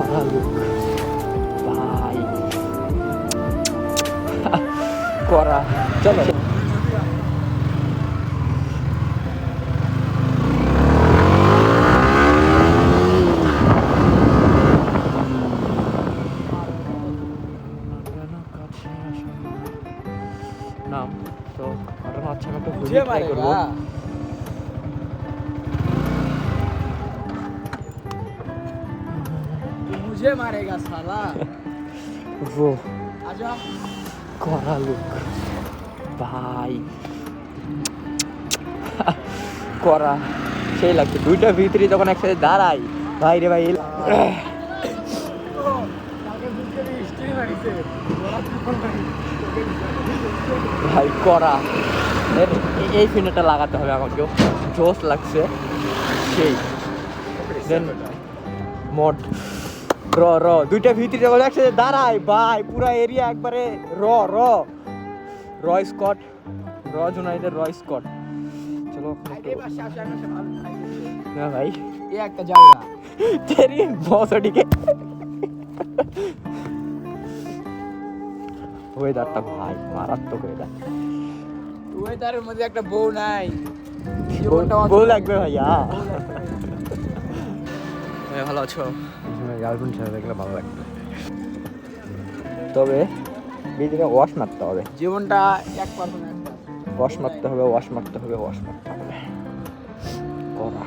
করা লোক ভাই করা চলো। নাম তো ঘটনা হচ্ছে আমি একটা मुझे मारेगा साला ও आजा করা লোক ভাই করা সেই লাগছে দুইটা ভিতরে যখন একসাথে দাঁড়াই ভাই রে ভাই এল- ভাই করা এর এ- এই ফিনাটা লাগাতে হবে আমাকেও জোস লাগছে সেই দেন মোট র র দুইটা ভিতরে যখন একসাথে দাঁড়াই ভাই পুরা এরিয়া একবারে র র। র স্কট র জুনাইদের র স্কট চলো ওখানে একটু- না ভাই। ये একটা জায়গা তেরি বসটিকে ওয়েদারটা ভাই মারাত্মক ওয়েদার ওয়েদারের মধ্যে একটা বউ নাই। জীবনটা অত- বউ লাগবে ভাইয়া। হ্যাঁ ভালো আছো? গার্লফ্রেন্ড ছেড়ে দেখলে ভালো লাগতো তবে বিদিকে ওয়াশ মারতে হবে। জীবনটা এক পার্সেন্ট ওয়াশ মারতে হবে ওয়াশ মারতে হবে ওয়াশ মারতে হবে। করা